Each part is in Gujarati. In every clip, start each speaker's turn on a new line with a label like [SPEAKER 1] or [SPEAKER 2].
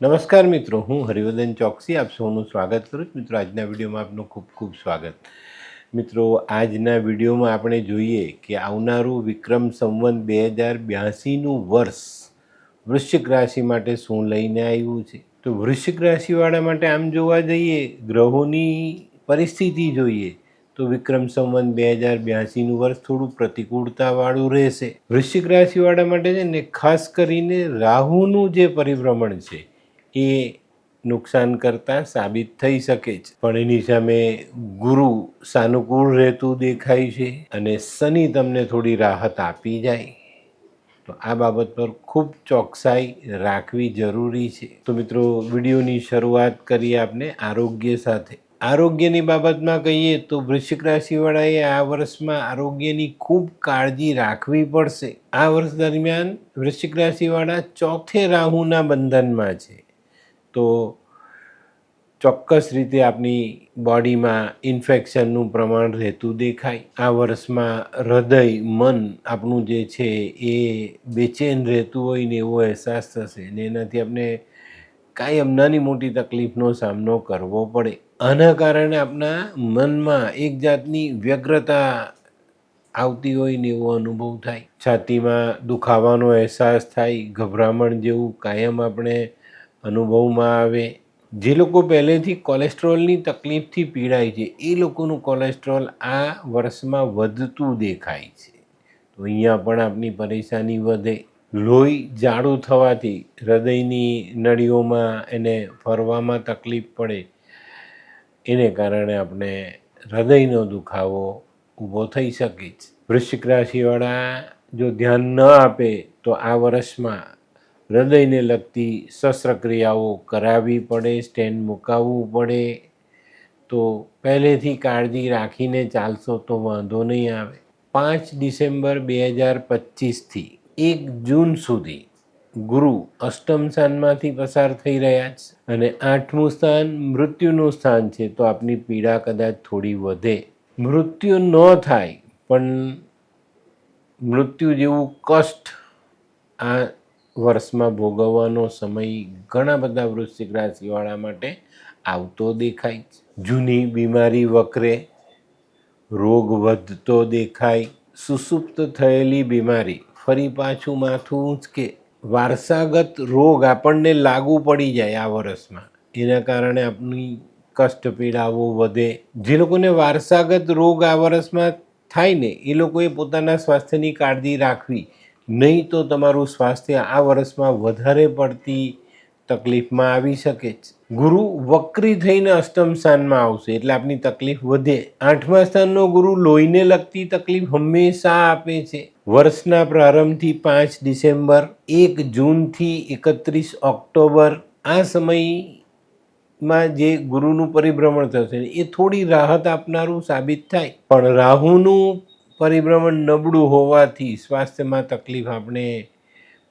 [SPEAKER 1] નમસ્કાર મિત્રો, હું હરિવર્ધન ચોકસી, આપ સૌનું સ્વાગત કરું છું. મિત્રો, આજના વિડીયોમાં આપનું ખૂબ ખૂબ સ્વાગત. મિત્રો, આજના વિડીયોમાં આપણે જોઈએ કે આવનારું વિક્રમ સંવંત બે હજાર બ્યાસીનું વર્ષ વૃશ્ચિક રાશિ માટે શું લઈને આવ્યું છે? તો વૃશ્ચિક રાશિવાળા માટે આમ જોવા જઈએ, ગ્રહોની પરિસ્થિતિ જોઈએ, તો વિક્રમ સંવંત બે હજાર બ્યાસીનું વર્ષ થોડું પ્રતિકૂળતાવાળું રહેશે. વૃશ્ચિક રાશિવાળા માટે છે ને, ખાસ કરીને રાહુનું જે પરિભ્રમણ છે એ નુકસાન કરતા સાબિત થઈ શકે છે. પણ એની સામે ગુરુ સાનુકૂળ રહેતું દેખાય છે અને શનિ તમને થોડી રાહત આપી જાય. તો આ બાબત પર ખૂબ ચોકસાઈ રાખવી જરૂરી છે. તો મિત્રો, વિડીયોની શરૂઆત કરીએ આપણે આરોગ્ય સાથે. આરોગ્યની બાબતમાં કહીએ તો વૃશ્ચિક રાશિવાળાએ આ વર્ષમાં આરોગ્યની ખૂબ કાળજી રાખવી પડશે. આ વર્ષ દરમિયાન વૃશ્ચિક રાશિવાળા ચોથે રાહુના બંધનમાં છે. તો ચોક્કસ રીતે આપની બોડીમાં ઇન્ફેક્શનનું પ્રમાણ રહેતું દેખાય. આ વર્ષમાં હૃદય, મન આપણું જે છે એ બેચેન રહેતું હોય ને એવો અહેસાસ થશે ને એનાથી આપણે કાયમ નાની મોટી તકલીફનો સામનો કરવો પડે. આના કારણે આપણા મનમાં એક જાતની વ્યગ્રતા આવતી હોય ને એવો અનુભવ થાય. છાતીમાં દુખાવાનો અહેસાસ થાય, ગભરામણ જેવું કાયમ આપણે અનુભવમાં આવે. જે લોકો પહેલેથી કોલેસ્ટ્રોલની તકલીફથી પીડાય છે, એ લોકોનું કોલેસ્ટ્રોલ આ વર્ષમાં વધતું દેખાય છે. તો અહીંયા પણ આપની પરેશાની વધે. લોહી જાડું થવાથી હૃદયની નળીઓમાં એને ફરવામાં તકલીફ પડે. એને કારણે આપણે હૃદયનો દુખાવો ઊભો થઈ શકે છે. વૃશ્ચિક રાશિવાળા જો ધ્યાન ન આપે તો આ વર્ષમાં હૃદયને લગતી શસ્ત્રક્રિયાઓ કરાવવી પડે સ્ટેન્ડ મુકાવવું પડે, તો પહેલેથી કાળજી રાખીને ચાલશો તો વાંધો નહીં આવે. પાંચ ડિસેમ્બર બે હજાર પચીસથી એક જૂન સુધી ગુરુ અષ્ટમ સ્થાનમાંથી પસાર થઈ રહ્યા છે અને આઠમું સ્થાન મૃત્યુનું સ્થાન છે, તો આપની પીડા કદાચ થોડી વધે. મૃત્યુ ન થાય, પણ મૃત્યુ જેવું કષ્ટ આ વર્ષમાં ભોગવવાનો સમય ઘણા બધા વૃશ્ચિક રાશિવાળા માટે આવતો દેખાય જૂની બીમારી વકરે રોગ વધતો દેખાય. સુસુપ્ત થયેલી બીમારી. ફરી પાછું માથું ઊંચકે. વારસાગત રોગ આપણને લાગુ પડી જાય આ વર્ષમાં. એના કારણે આપણી કષ્ટ પીડાઓ વધે. જે લોકોને વારસાગત રોગ આ વર્ષમાં થાય ને, એ લોકોએ પોતાના સ્વાસ્થ્યની કાળજી રાખવી. નહીં તો તમારું સ્વાસ્થ્ય આ વર્ષમાં વધારે પડતી તકલીફમાં આવી શકે છે. ગુરુ વક્રી થઈને અષ્ટમ સ્થાનમાં આવશે એટલે આપની તકલીફ વધે. આઠમા સ્થાનનો ગુરુ લોહીને લગતી તકલીફ હંમેશા આપે છે. વર્ષના પ્રારંભથી પાંચ ડિસેમ્બર, એક જૂનથી એકત્રીસ ઓક્ટોબર આ સમયમાં જે ગુરુનું પરિભ્રમણ થશે એ થોડી રાહત આપનારું સાબિત થાય. પણ રાહુનું પરિભ્રમણ નબળું હોવાથી સ્વાસ્થ્યમાં તકલીફ આપણે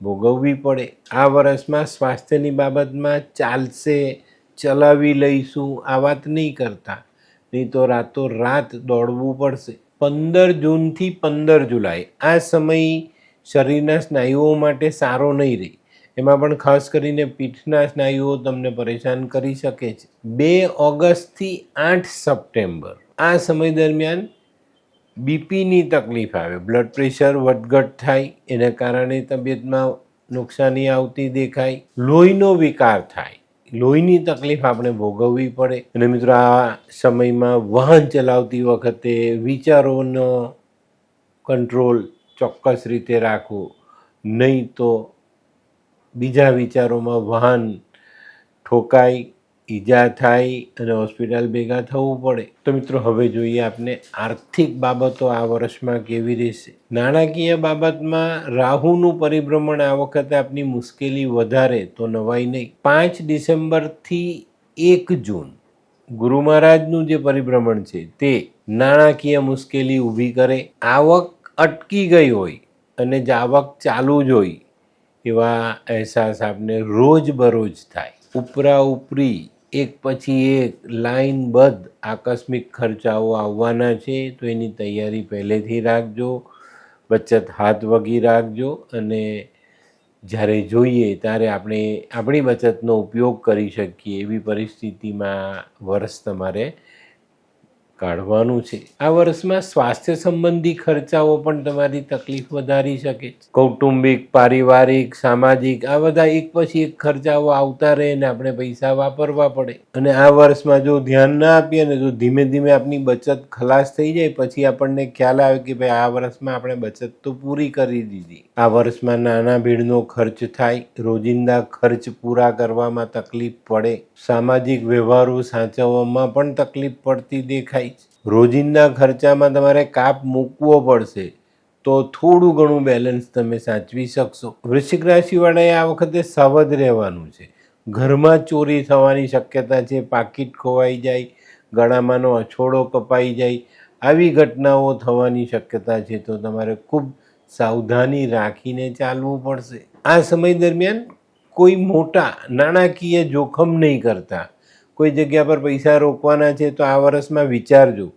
[SPEAKER 1] ભોગવવી પડે. આ વર્ષમાં સ્વાસ્થ્યની બાબતમાં ચાલશે, ચલાવી લઈશું, આ વાત નહીં કરતા. નહીં તો રાતો રાત દોડવું પડશે. પંદર જૂનથી પંદર જુલાઈ. આ સમય શરીરના સ્નાયુઓ માટે સારો નહીં રહે. એમાં પણ ખાસ કરીને પીઠના સ્નાયુઓ તમને પરેશાન કરી શકે છે. બે ઓગસ્ટથી આઠ સપ્ટેમ્બર. આ સમય દરમિયાન બીપીની તકલીફ આવે. બ્લડ પ્રેશર વધઘટ થાય, એના કારણે તબિયતમાં નુકસાની આવતી દેખાય, લોહીનો વિકાર થાય. લોહીની તકલીફ આપણે ભોગવવી પડે. અને મિત્રો, આ સમયમાં વાહન ચલાવતી વખતે વિચારોનો કંટ્રોલ ચોક્કસ રીતે રાખવો. નહીં તો બીજા વિચારોમાં વાહન ઠોકાય ઈજા થાય અને હોસ્પિટલ ભેગા થવું પડે. તો મિત્રો, હવે જોઈએ આપને આર્થિક બાબતો આ વર્ષમાં કેવી રહેશે. નાણાકીય બાબતમાં રાહુનું પરિભ્રમણ આ વખતે આપની મુશ્કેલી વધારે તો નવાઈ નહીં. પાંચ ડિસેમ્બરથી એક જૂન ગુરુ મહારાજનું જે પરિભ્રમણ છે તે નાણાકીય મુશ્કેલી ઊભી કરે. આવક અટકી ગઈ હોય અને જ આવક ચાલુ જ હોય એવા અહેસાસ આપને રોજ બરોજ થાય. ઉપરા ઉપરી એક પછી એક લાઇનબદ્ધ આકસ્મિક ખર્ચાઓ આવવાના છે, તો એની તૈયારી પહેલેથી રાખજો. બચત હાથ વગી રાખજો અને જ્યારે જોઈએ ત્યારે આપણે આપણી બચતનો ઉપયોગ કરી શકીએ એવી પરિસ્થિતિમાં વર્ષ તમારે કાઢવાનું છે. આ વર્ષમાં સ્વાસ્થ્ય સંબંધી ખર્ચાઓ પણ તમારી તકલીફ વધારી શકે કૌટુંબિક, પારિવારિક, સામાજિક, આ બધા એક પછી એક ખર્ચાઓ આવતા રહે ને આપણે પૈસા વાપરવા પડે. અને આ વર્ષમાં જો ધ્યાન ના આપીએ ને જો ધીમે ધીમે આપની બચત ખલાસ થઈ જાય. પછી આપણને ખ્યાલ આવે કે ભાઈ આ વર્ષમાં આપણે બચત તો પૂરી કરી દીધી. આ વર્ષમાં નાના ભીડનો ખર્ચ થાય. રોજિંદા ખર્ચ પૂરા કરવામાં તકલીફ પડે. સામાજિક વ્યવહારો સાચવવામાં પણ તકલીફ પડતી દેખાય. રોજિંદા ખર્ચામાં તમારે કાપ મૂકવો પડશે, તો થોડું ઘણું બેલેન્સ તમે સાચવી શકશો. વૃશ્ચિક રાશિવાળાએ આ વખતે સાવધ રહેવાનું છે. ઘરમાં ચોરી થવાની શક્યતા છે, પાકીટ ખોવાઈ જાય, ગળામાંનો અછોડો કપાઈ જાય, આવી ઘટનાઓ થવાની શક્યતા છે, તો તમારે ખૂબ સાવધાની રાખીને ચાલવું પડશે. આ સમય દરમિયાન કોઈ મોટા, નાણાકીય જોખમ નહીં કરતા. કોઈ જગ્યા પર પૈસા રોકવાના છે તો આ વર્ષમાં વિચારજો.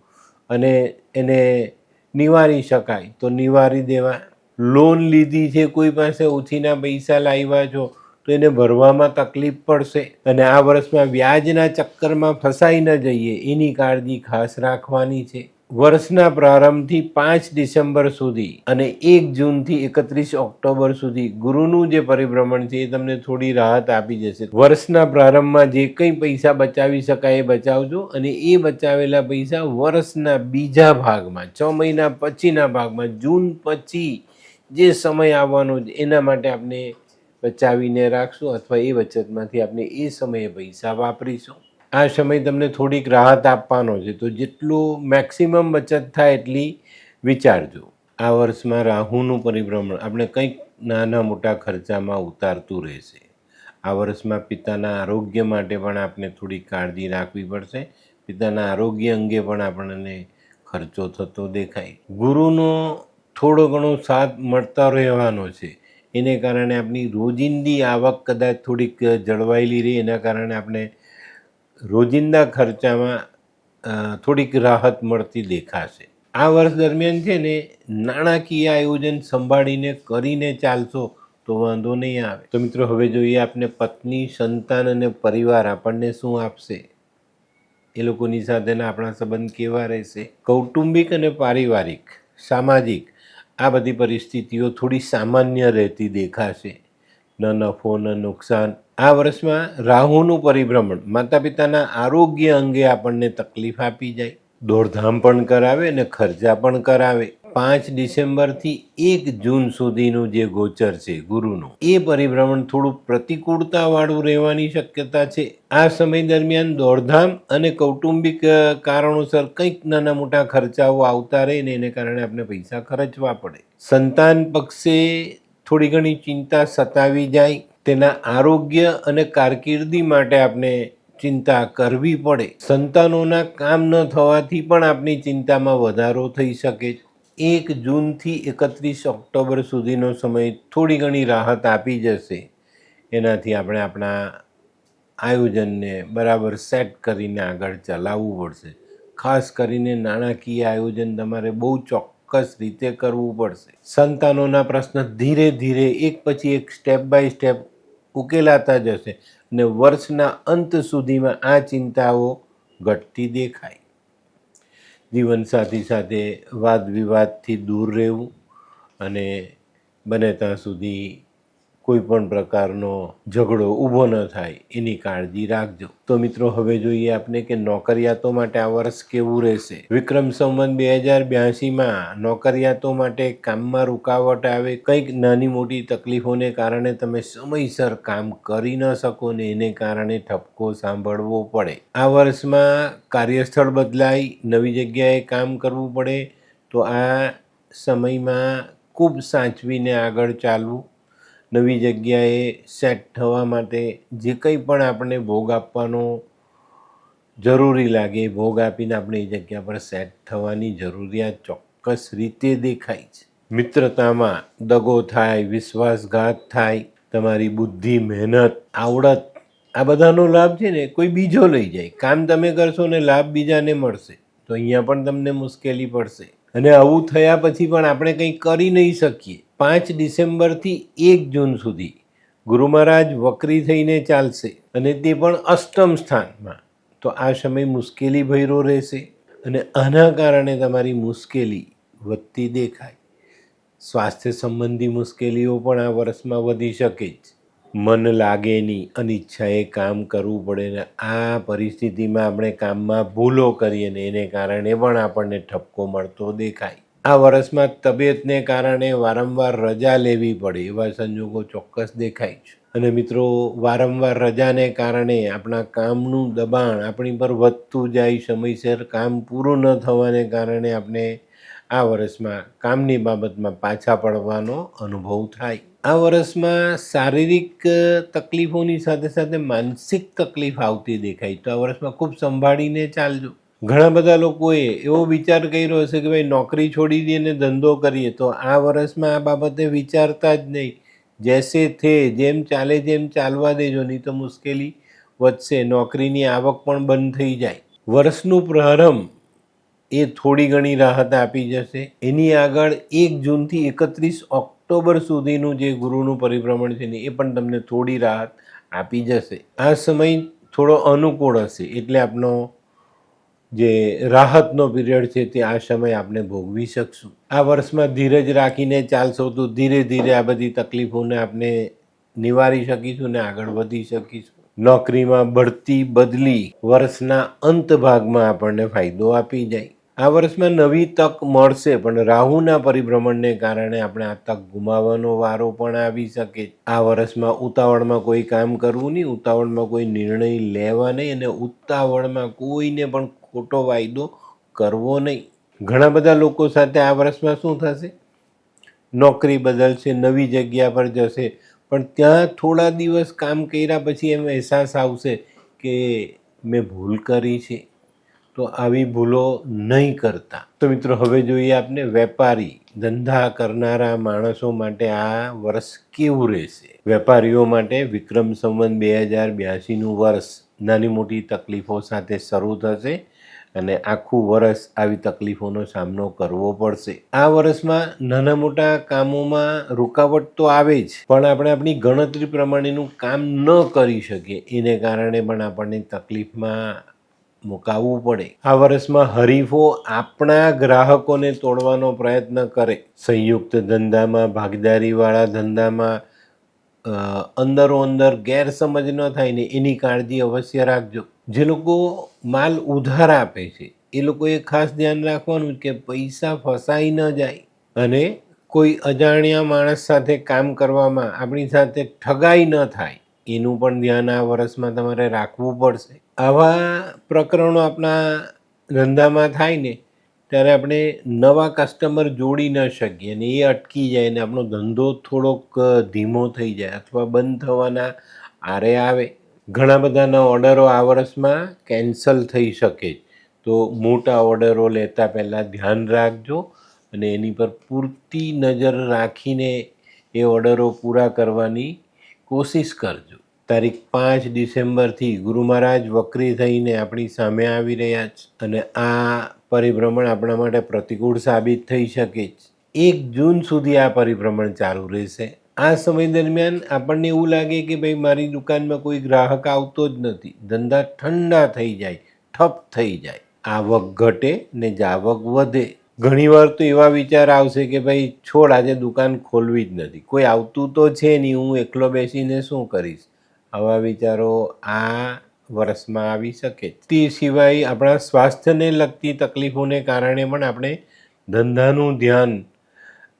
[SPEAKER 1] અને એને નિવારી શકાય. તો નિવારી દેવા. લોન લીધી છે, કોઈ પાસે ઓછીના પૈસા લાવ્યા છો, તો એને ભરવામાં તકલીફ પડશે. અને આ વર્ષમાં વ્યાજના ચક્કરમાં ફસાઈ ન જઈએ. એની કાળજી ખાસ રાખવાની છે. વર્ષના પ્રારંભથી પાંચ ડિસેમ્બર સુધી અને એક જૂનથી એકત્રીસ ઓક્ટોબર સુધી ગુરુનું જે પરિભ્રમણ છે એ તમને થોડી રાહત આપી જશે. વર્ષના પ્રારંભમાં જે કંઈ પૈસા બચાવી શકાય એ બચાવજો અને એ બચાવેલા પૈસા વર્ષના બીજા ભાગમાં, છ મહિના પછીના ભાગમાં, જૂન પછી જે સમય આવવાનો એના માટે આપણે બચાવીને રાખશું અથવા એ બચતમાંથી આપણે એ સમયે પૈસા વાપરીશું. આ સમય તમને થોડીક રાહત આપવાનો છે. તો જેટલું મેક્સિમમ બચત થાય એટલી વિચારજો. આ વર્ષમાં રાહુનું પરિભ્રમણ આપણે કંઈક નાના મોટા ખર્ચામાં ઉતારતું રહેશે. આ વર્ષમાં પિતાના આરોગ્ય માટે પણ આપણે થોડી કાળજી રાખવી પડશે. પિતાના આરોગ્ય અંગે પણ આપણને ખર્ચો થતો દેખાય. ગુરુનો થોડો ઘણો સાથ મળતા રહેવાનો છે. એને કારણે આપણી રોજિંદી આવક કદાચ થોડીક જળવાયેલી રહી, એના કારણે આપણે રોજિંદા ખર્ચામાં થોડીક રાહત મળતી દેખાશે. આ વર્ષ દરમિયાન છે ને, નાણાકીય આયોજન સંભાળીને કરીને ચાલશો તો વાંધો નહીં આવે. તો મિત્રો, હવે જોઈએ આપને પત્ની, સંતાન અને પરિવાર આપણને શું આપશે? એ લોકોની સાથેના આપણા સંબંધ કેવા રહેશે? કૌટુંબિક અને પારિવારિક, સામાજિક, આ બધી પરિસ્થિતિઓ થોડી સામાન્ય રહેતી દેખાશે. ન નફો ન, નુકસાન આ વર્ષમાં રાહુનું પરિભ્રમણ માતા પિતાના આરોગ્ય અંગે આપણને તકલીફ આપી જાય, દોડધામ પણ કરાવે અને ખર્ચા પણ કરાવે. પાંચ ડિસેમ્બરથી એક જૂન સુધીનું જે ગોચર છે ગુરુનું, એ પરિભ્રમણ થોડું પ્રતિકૂળતાવાળું રહેવાની શક્યતા છે. આ સમય દરમિયાન દોડધામ અને કૌટુંબિક કારણોસર કંઈક નાના મોટા ખર્ચાઓ આવતા રહે ને એને કારણે આપણે પૈસા ખર્ચવા પડે. સંતાન પક્ષે થોડી ઘણી ચિંતા સતાવી જાય તેના આરોગ્ય અને કારકિર્દી માટે આપણે ચિંતા કરવી પડે. સંતાનોના કામ ન થવાથી પણ આપની ચિંતામાં વધારો થઈ શકે છે. એક જૂનથી એકત્રીસ ઓક્ટોબર સુધીનો સમય થોડી ઘણી રાહત આપી જશે. એનાથી આપણે આપણા આયોજનને બરાબર સેટ કરીને આગળ ચલાવવું પડશે. ખાસ કરીને નાણાકીય આયોજન તમારે બહુ ચોક્કસ રીતે કરવું પડશે. સંતાનોના પ્રશ્ન ધીરે ધીરે એક પછી એક સ્ટેપ બાય સ્ટેપ ઉકેલાતા જશે અને વર્ષના અંત સુધીમાં આ ચિંતાઓ ઘટતી દેખાય. જીવનસાથી સાથે વાદ વિવાદથી દૂર રહેવું અને બને ત્યાં સુધી કોઈ પણ પ્રકારનો ઝઘડો ઊભો ન થાય, એની કાળજી રાખજો. તો મિત્રો, હવે જોઈએ આપણે કે નોકરિયાતો માટે આ વર્ષ કેવું રહેશે? વિક્રમ સંવત બે હજાર બ્યાસીમાં નોકરિયાતો માટે કામમાં રૂકાવટ આવે, કંઈક નાની મોટી તકલીફોને કારણે તમે સમયસર કામ કરી ન શકો ને એને કારણે ઠપકો સાંભળવો પડે. આ વર્ષમાં કાર્યસ્થળ બદલાય નવી જગ્યાએ કામ કરવું પડે, તો આ સમયમાં ખૂબ સાચવીને આગળ ચાલવું. નવી જગ્યાએ સેટ થવા માટે જે કંઈ પણ આપણને ભોગ આપવાનો જરૂરી લાગે એ ભોગ આપીને આપણે એ જગ્યા પર સેટ થવાની જરૂરિયાત ચોક્કસ રીતે દેખાય છે. મિત્રતામાં દગો થાય, વિશ્વાસઘાત થાય, તમારી બુદ્ધિ, મહેનત, આવડત, આ બધાનો લાભ છે ને કોઈ બીજો લઈ જાય. કામ તમે કરશો ને લાભ બીજાને મળશે. તો અહીંયા પણ તમને મુશ્કેલી પડશે. અને આવું થયા પછી પણ આપણે કંઈ કરી નહીં શકીએ. પાંચ ડિસેમ્બરથી એક જૂન સુધી ગુરુ મહારાજ વક્રી થઈને ચાલશે અને તે પણ અષ્ટમ સ્થાનમાં. તો આ સમય મુશ્કેલી ભૈરો રહેશે અને આના કારણે તમારી મુશ્કેલી વધતી દેખાય. સ્વાસ્થ્ય સંબંધી મુશ્કેલીઓ પણ આ વર્ષમાં વધી શકે જ. મન લાગે નહીં અનિચ્છાએ કામ કરવું પડે ને આ પરિસ્થિતિમાં આપણે કામમાં ભૂલો કરીએ ને એને કારણે પણ આપણને ઠપકો મળતો દેખાય. આ વર્ષમાં તબિયતને કારણે વારંવાર રજા લેવી પડે એવા સંજોગો ચોક્કસ દેખાય છે. અને મિત્રો, વારંવાર રજાને કારણે આપણા કામનું દબાણ આપણી પર વધતું જાય, સમયસર કામ પૂરું ન થવાને કારણે આપણે આ વર્ષમાં કામની બાબતમાં પાછા પડવાનો અનુભવ થાય. આ વર્ષમાં શારીરિક તકલીફોની સાથે સાથે માનસિક તકલીફ આવતી દેખાય તો આ વર્ષમાં ખૂબ સંભાળીને ચાલજો. ઘણા બધા લોકોએ એવો વિચાર કર્યો હશે કે ભાઈ નોકરી છોડી દઈએ ને ધંધો કરીએ, તો આ વર્ષમાં આ બાબતે વિચારતા જ નહીં. જેસે થે, જેમ ચાલે જેમ ચાલવા દેજો, નહીં તો મુશ્કેલી વધશે. નોકરીની આવક પણ બંધ થઈ જાય. વર્ષનું પ્રારંભ એ થોડી ઘણી રાહત આપી જશે. એની આગળ એક જૂનથી એકત્રીસ ઓક્ટોબર સુધીનું જે ગુરુનું પરિભ્રમણ છે ને, એ પણ તમને થોડી રાહત આપી જશે. આ સમય થોડો અનુકૂળ હશે, એટલે આપનો જે રાહતનો પીરિયડ છે તે આ સમય આપણે ભોગવી શકશું. આ વર્ષમાં ધીરજ રાખીને ચાલશો તો ધીરે ધીરે આ બધી તકલીફોને આપણે નિવારી શકીશું ને આગળ વધી શકીશું. નોકરીમાં બઢતી બદલી વર્ષના અંત ભાગમાં આપણને ફાયદો આપી જાય. આ વર્ષમાં નવી તક મળશે, પણ રાહુના પરિભ્રમણને કારણે આપણે આ તક ગુમાવવાનો વારો પણ આવી શકે. આ વર્ષમાં ઉતાવળમાં કોઈ કામ કરવું નહીં, ઉતાવળમાં કોઈ નિર્ણય લેવા નહીં અને ઉતાવળમાં કોઈને પણ ખોટો વાયદો કરવો નહીં. ઘણા બધા લોકો સાથે આ વર્ષમાં શું થશે? નોકરી બદલશે, નવી જગ્યા પર જશે, પણ ત્યાં થોડા દિવસ કામ કર્યા પછી એમ અહેસાસ આવશે કે મેં ભૂલ કરી છે. તો આવી ભૂલો નહીં કરતા. તો મિત્રો, હવે જોઈએ આપને વેપારી ધંધા કરનારા માણસો માટે આ વર્ષ કેવું રહેશે? વેપારીઓ માટે વિક્રમ સંવત બે હજાર બ્યાસીનું વર્ષ નાની મોટી તકલીફો સાથે શરૂ થશે અને આખું વર્ષ આવી તકલીફોનો સામનો કરવો પડશે. આ વર્ષમાં નાના મોટા કામોમાં રૂકાવટ તો આવે જ, પણ આપણે આપણી ગણતરી પ્રમાણેનું કામ ન કરી શકીએ. એને કારણે પણ આપણને તકલીફમાં મુકાવવું પડે. આ વર્ષમાં હરીફો આપણા ગ્રાહકોને તોડવાનો પ્રયત્ન કરે. સંયુક્ત ધંધામાં, ભાગીદારીવાળા ધંધામાં અંદરો અંદર ગેરસમજ ન થાય ને એની કાળજી અવશ્ય રાખજો. જે લોકો માલ ઉધાર આપે છે, એ લોકોએ ખાસ ધ્યાન રાખવાનું કે પૈસા ફસાઈ ન જાય અને કોઈ અજાણ્યા માણસ સાથે કામ કરવામાં આપણી સાથે ઠગાઈ ન થાય. એનું પણ ધ્યાન આ વર્ષમાં તમારે રાખવું પડશે. આવા પ્રકરણો આપણા ધંધામાં થાય ને, ત્યારે આપણે નવા કસ્ટમર જોડી ન શકીએ અને એ અટકી જાય ને આપણો ધંધો થોડોક ધીમો થઈ જાય અથવા બંધ થવાના આરે આવે. ઘણા બધાના ઓર્ડરો આ વર્ષમાં કેન્સલ થઈ શકે તો મોટા ઓર્ડરો લેતા પહેલાં ધ્યાન રાખજો અને એની પર પૂરતી નજર રાખીને એ ઓર્ડરો પૂરા કરવાની કોશિશ કરજો. તારીખ પાંચ ડિસેમ્બરથી ગુરુ મહારાજ વક્રી થઈને આપણી સામે આવી રહ્યા છે અને આ પરિભ્રમણ આપણા માટે પ્રતિકૂળ સાબિત થઈ શકે છે એક જૂન સુધી આ પરિભ્રમણ ચાલુ રહેશે. આ સમય દરમિયાન આપણને એવું લાગે કે ભાઈ મારી દુકાનમાં કોઈ ગ્રાહક આવતો જ નથી. ધંધા ઠંડા થઈ જાય, ઠપ થઈ જાય. આવક ઘટે ને જાવક વધે. ઘણીવાર તો એવા વિચાર આવશે કે ભાઈ છોડ આજે દુકાન ખોલવી જ નથી. કોઈ આવતું તો છે નહીં, હું એકલો બેસીને શું કરીશ? આવા વિચારો આ વર્ષમાં આવી શકે તે સિવાય આપણા સ્વાસ્થ્યને લગતી તકલીફોને કારણે પણ આપણે ધંધાનું ધ્યાન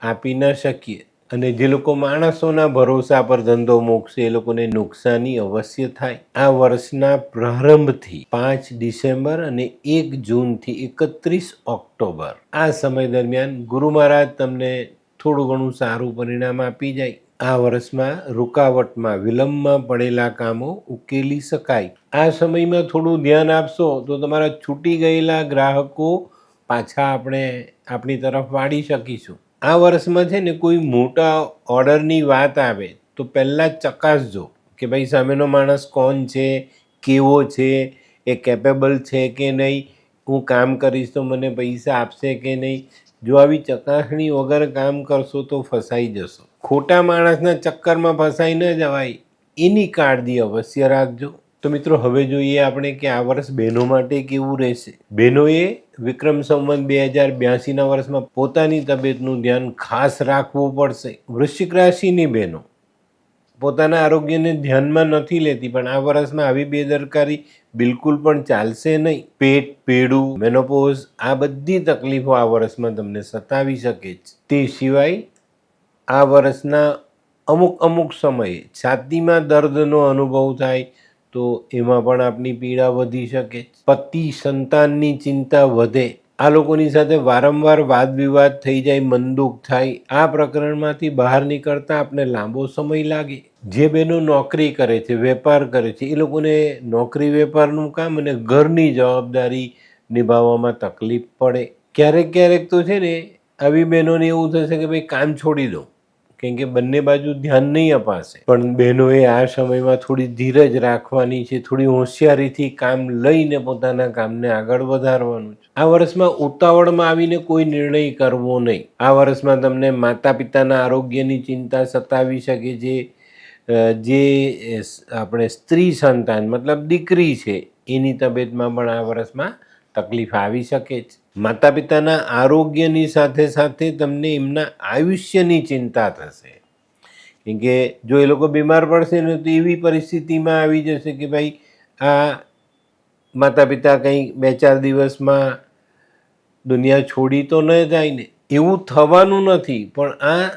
[SPEAKER 1] આપી ન શકીએ. અને જે લોકો માણસોના ભરોસા પર ધંધો મૂકશે, એ લોકોને નુકસાની અવશ્ય થાય. આ વર્ષના પ્રારંભથી પાંચ ડિસેમ્બર અને એક જૂનથી એકત્રીસ ઓક્ટોબર. આ સમય દરમિયાન ગુરુ મહારાજ તમને થોડું ઘણું સારું પરિણામ આપી જાય. આ વર્ષમાં રૂકાવટમાં વિલંબમાં પડેલા કામો ઉકેલી શકાય. આ સમયમાં થોડું ધ્યાન આપશો તો તમારા છૂટી ગયેલા ગ્રાહકો પાછા આપણે આપણી તરફ વાળી શકીશું. આ વર્ષમાં છે ને કોઈ મોટા ઓર્ડરની વાત આવે તો પહેલાં ચકાસજો કે ભાઈ સામેનો માણસ કોણ છે, કેવો છે, એ કેપેબલ છે કે નહીં, હું કામ કરીશ તો મને પૈસા આપશે કે નહીં. જો આવી ચકાસણી વગર કામ કરશો તો ફસાઈ જશો. ખોટા માણસના ચક્કરમાં ફસાઈ ન જવાય, એની કાળજી અવશ્ય રાખજો. તો મિત્રો, હવે જોઈએ આપણે કે આ વર્ષ બહેનો માટે કેવું રહેશે. બહેનોએ વિક્રમ સંવત બે હજાર બ્યાસીના વર્ષમાં પોતાની તબિયતનું ધ્યાન ખાસ રાખવું પડશે. વૃશ્ચિક રાશિની બહેનો પોતાના આરોગ્યને ધ્યાનમાં નથી લેતી, પણ આ વર્ષમાં આવી બેદરકારી બિલકુલ પણ ચાલશે નહીં. પેટ, પેડું, મેનોપોઝ આ બધી તકલીફો આ વર્ષમાં તમને સતાવી શકે છે તે સિવાય આ વર્ષના અમુક અમુક સમયે છાતીમાં દર્દનો અનુભવ થાય તો એમાં પણ આપની પીડા વધી શકે. પતિ સંતાનની ચિંતા વધે. આ લોકોની સાથે વારંવાર વાદ વિવાદ થઈ જાય મનદુખ થાય. આ પ્રકરણમાંથી બહાર નીકળતા આપણે લાંબો સમય લાગે. જે બહેનો નોકરી કરે છે, વેપાર કરે છે, એ લોકોને નોકરી વેપારનું કામ અને ઘરની જવાબદારી નિભાવવામાં તકલીફ પડે. ક્યારેક ક્યારેક તો છે ને, આવી બહેનોને એવું થશે કે, ભાઈ કામ છોડી દો. કેમ કે બંને બાજુ ધ્યાન નહીં અપાશે. પણ બહેનોએ આ સમયમાં થોડી ધીરજ રાખવાની છે, થોડી હોશિયારીથી કામ લઈને પોતાના કામને આગળ વધારવાનું છે. આ વર્ષમાં ઉતાવળમાં આવીને કોઈ નિર્ણય કરવો નહીં. આ વર્ષમાં તમને માતા પિતાના આરોગ્યની ચિંતા સતાવી શકે છે. જે આપણે સ્ત્રી સંતાન, મતલબ દીકરી છે, એની તબિયતમાં પણ આ વર્ષમાં તકલીફ આવી શકે છે માતા પિતાના આરોગ્યની સાથે સાથે તમને એમના આયુષ્યની ચિંતા થશે. કેમ કે જો એ લોકો બીમાર પડશે ને તો એવી પરિસ્થિતિમાં આવી જશે કે ભાઈ, આ માતા પિતા કંઈ બે ચાર દિવસમાં દુનિયા છોડી તો ન જાય ને, એવું થવાનું નથી. પણ આ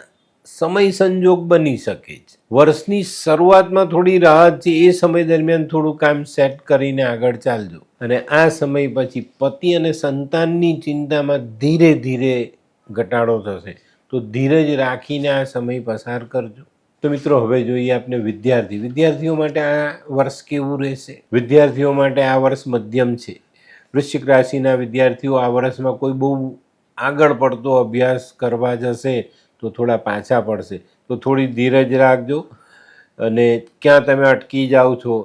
[SPEAKER 1] સમય સંજોગ બની શકે છે. વર્ષની શરૂઆતમાં થોડી રાહત છે, એ સમય દરમિયાન થોડું કામ સેટ કરીને આગળ ચાલજો. અને આ સમય પછી પતિ અને સંતાનની ચિંતામાં ધીરે ધીરે ઘટાડો થશે. તો ધીરજ રાખીને આ સમય પસાર કરજો. તો મિત્રો, હવે જોઈએ આપણે વિદ્યાર્થી. વિદ્યાર્થીઓ માટે આ વર્ષ કેવું રહેશે? વિદ્યાર્થીઓ માટે આ વર્ષ મધ્યમ છે. વૃશ્ચિક રાશિના વિદ્યાર્થીઓ આ વર્ષમાં કોઈ બહુ આગળ પડતો અભ્યાસ કરવા જશે. તો થોડા પાછા પડશે. તો થોડી ધીરજ રાખજો અને ક્યાં તમે અટકી જાઓ છો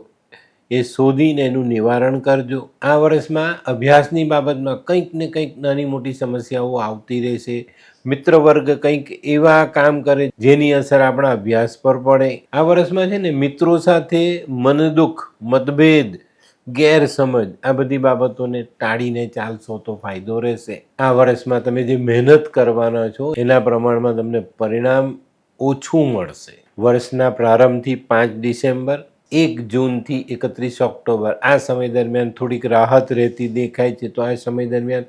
[SPEAKER 1] એ શોધીને એનું નિવારણ કરજો. આ વર્ષમાં અભ્યાસની બાબતમાં કંઈક ને કંઈક નાની મોટી સમસ્યાઓ આવતી રહેશે. મિત્ર વર્ગ કંઈક એવા કામ કરે જેની અસર આપણા અભ્યાસ પર પડે. આ વર્ષમાં છે ને મિત્રો સાથે મનદુખ, મતભેદ ગેરસમજ. આ બધી બાબતોને ટાળીને ચાલશો તો ફાયદો રહેશે. આ વર્ષમાં તમે જે મહેનત કરવાના છો, એના પ્રમાણમાં તમને પરિણામ ઓછું મળશે. વર્ષના પ્રારંભથી પાંચ ડિસેમ્બર, એક જૂનથી એકત્રીસ ઓક્ટોબર. આ સમય દરમિયાન થોડીક રાહત રહેતી દેખાય છે. તો આ સમય દરમિયાન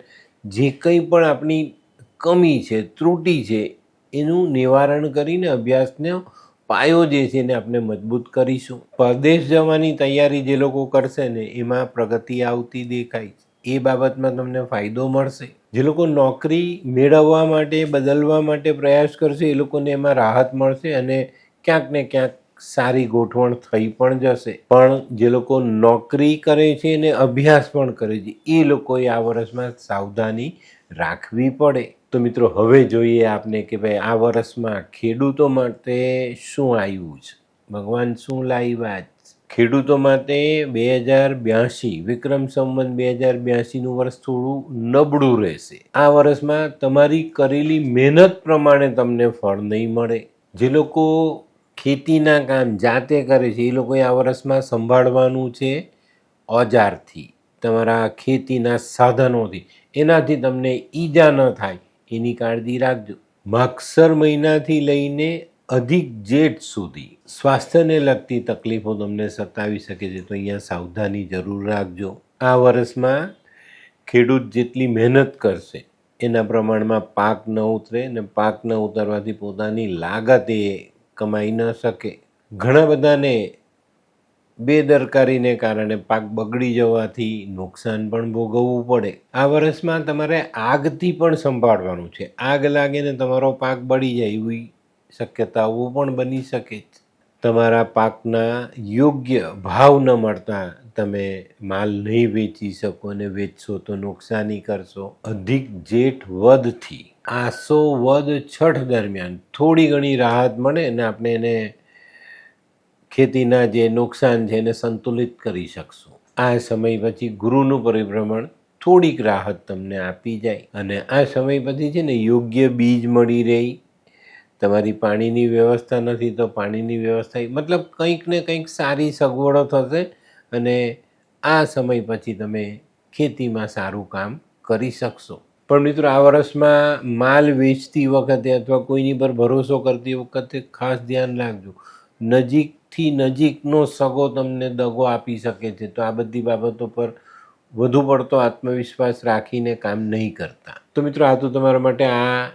[SPEAKER 1] જે કંઈ પણ આપણી કમી છે, ત્રુટી છે, એનું નિવારણ કરીને અભ્યાસનો પાયો જે છે એને આપણે મજબૂત કરીશું. પરદેશ જવાની તૈયારી જે લોકો કરશે ને, એમાં પ્રગતિ આવતી દેખાય છે. એ બાબતમાં તમને ફાયદો મળશે. જે લોકો નોકરી મેળવવા માટે, બદલવા માટે પ્રયાસ કરશે, એ લોકોને એમાં રાહત મળશે અને ક્યાંક ને ક્યાંક સારી ગોઠવણ થઈ પણ જશે. પણ જે લોકો નોકરી કરે છે અને અભ્યાસ પણ કરે છે, એ લોકોએ આ વર્ષમાં સાવધાની રાખવી પડે. તો મિત્રો, હવે જોઈએ આપને કે ભાઈ, આ વર્ષમાં ખેડૂતો માટે શું આવ્યું છે? ભગવાન શું લાવ્યા ખેડૂતો માટે બે હજાર બ્યાસી વિક્રમ સંવત બે હજાર બ્યાસીનું વર્ષ થોડું નબળું રહેશે. આ વર્ષમાં તમારી કરેલી મહેનત પ્રમાણે તમને ફળ નહીં મળે. જે લોકો ખેતીના કામ જાતે કરે છે, એ લોકોએ આ વર્ષમાં સંભાળવાનું છે ઓજારથી. તમારા ખેતીના સાધનોથી. એનાથી તમને ઈજા ન થાય. એની કાળજી રાખજો. માગસર મહિનાથી લઈને અધિક જેઠ સુધી સ્વાસ્થ્યને લગતી તકલીફો તમને સતાવી શકે છે, તો અહીંયા સાવધાની જરૂર રાખજો. આ વર્ષમાં ખેડૂત જેટલી મહેનત કરશે, એના પ્રમાણમાં પાક ન ઉતરે અને પાક ન ઉતરવાથી પોતાની લાગત એ કમાઈ ન શકે. ઘણા બધાને બેદરકારીને કારણે પાક બગડી જવાથી નુકસાન પણ ભોગવવું પડે. આ વર્ષમાં તમારે આગથી પણ સંભાળવાનું છે. આગ લાગે ને તમારો પાક બળી જાય એવી શક્યતાઓ પણ બની શકે તમારા પાકના યોગ્ય ભાવ ન મળતા તમે માલ નહીં વેચી શકો અને વેચશો તો નુકસાની કરશો. અધિક જેઠ વધથી આસો વદ છઠ દરમિયાન થોડી ઘણી રાહત મળે અને આપણે એને ખેતીના જે નુકસાન છે એને સંતુલિત કરી શકશું. આ સમય પછી ગુરુનું પરિભ્રમણ થોડીક રાહત તમને આપી જાય અને આ સમય પછી છે ને યોગ્ય બીજ મળી રહી. તમારી પાણીની વ્યવસ્થા નથી તો પાણીની વ્યવસ્થા મતલબ કંઈક ને કંઈક સારી સગવડો થશે અને આ સમય પછી તમે ખેતીમાં સારું કામ કરી શકશો. પણ મિત્રો આ વર્ષમાં માલ વેચતી વખતે અથવા કોઈની પર ભરોસો કરતી વખતે ખાસ ધ્યાન રાખજો. નજીકથી નજીકનો સગો તમને દગો આપી શકે છે. તો આ બધી બાબતો પર વધુ પડતો આત્મવિશ્વાસ રાખીને કામ નહીં કરતા. તો મિત્રો, આ તો તમારા માટે આ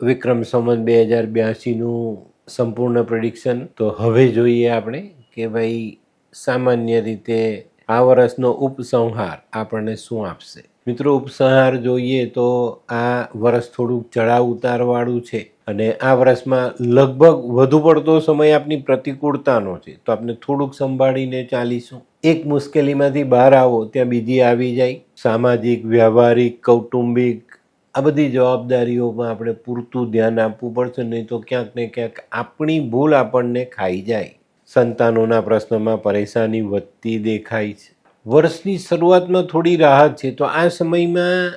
[SPEAKER 1] વિક્રમ સંવત બે હજાર બ્યાસીનું સંપૂર્ણ પ્રિડિક્શન. તો હવે જોઈએ આપણે કે ભાઈ સામાન્ય રીતે આ વર્ષનો ઉપસંહાર આપણને શું આપશે. મિત્રો, ઉપસંહાર જોઈએ તો આ વર્ષ થોડુંક ચડાવ ઉતારવાળું છે અને આ વર્ષમાં લગભગ વધુ પડતો સમય આપની પ્રતિકૂળતાનો છે. તો આપણે થોડુંક સંભાળીને ચાલીશું. એક મુશ્કેલીમાંથી બહાર આવો, ત્યાં બીજી આવી જાય. સામાજિક, વ્યવહારિક, કૌટુંબિક, આ બધી જવાબદારીઓમાં આપણે પૂરતું ધ્યાન આપવું પડશે, નહીં તો ક્યાંક ને ક્યાંક આપણી ભૂલ આપણને ખાઈ જાય. સંતાનોના પ્રશ્નમાં પરેશાની વધતી દેખાય છે. વર્ષની શરૂઆતમાં થોડી રાહત છે. તો આ સમયમાં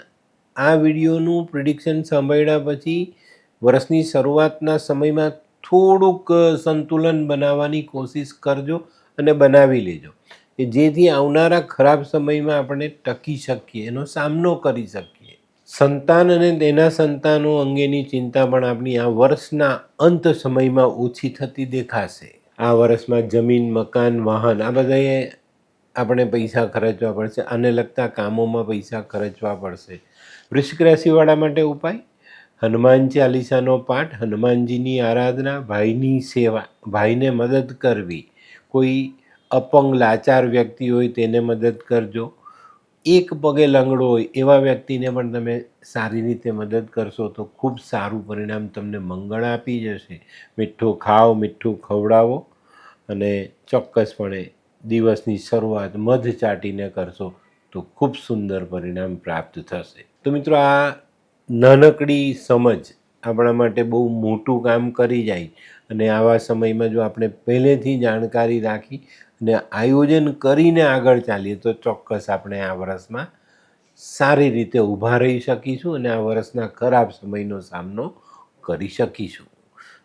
[SPEAKER 1] આ વિડીયોનું પ્રિડિક્શન સાંભળ્યા પછી વર્ષની શરૂઆતના સમયમાં થોડુંક સંતુલન બનાવવાની કોશિશ કરજો અને બનાવી લેજો કે જેથી આવનારા ખરાબ સમયમાં આપણે ટકી શકીએ, એનો સામનો કરી શકીએ. સંતાન અને તેના સંતાનો અંગેની ચિંતા પણ આપણી આ વર્ષના અંત સમયમાં ઓછી થતી દેખાશે. આ વર્ષમાં જમીન, મકાન, વાહન આ બધાએ આપણે પૈસા ખર્ચવા પડશે, આને લગતા કામોમાં પૈસા ખર્ચવા પડશે. વૃશ્ચિક રાશિવાળા માટે ઉપાય? હનુમાન ચાલીસાનો પાઠ, હનુમાનજીની આરાધના, ભાઈની સેવા, ભાઈને મદદ કરવી. કોઈ અપંગ, લાચાર વ્યક્તિ હોય તેને મદદ કરજો. એક પગે લંગડો હોય એવા વ્યક્તિને પણ તમે સારી રીતે મદદ કરશો તો ખૂબ સારું પરિણામ તમને મંગળ આપી જશે. મીઠું ખાઓ, મીઠું ખવડાવો અને ચોક્કસપણે દિવસની શરૂઆત મધ ચાટીને કરશો તો ખૂબ સુંદર પરિણામ પ્રાપ્ત થશે. તો મિત્રો, આ નાનકડી સમજ આપણા માટે બહુ મોટું કામ કરી જાય અને આવા સમયમાં જો આપણે પહેલેથી જાણકારી રાખી અને આયોજન કરીને આગળ ચાલીએ તો ચોક્કસ આપણે આ વર્ષમાં સારી રીતે ઊભા રહી શકીશું અને આ વર્ષના ખરાબ સમયનો સામનો કરી શકીશું.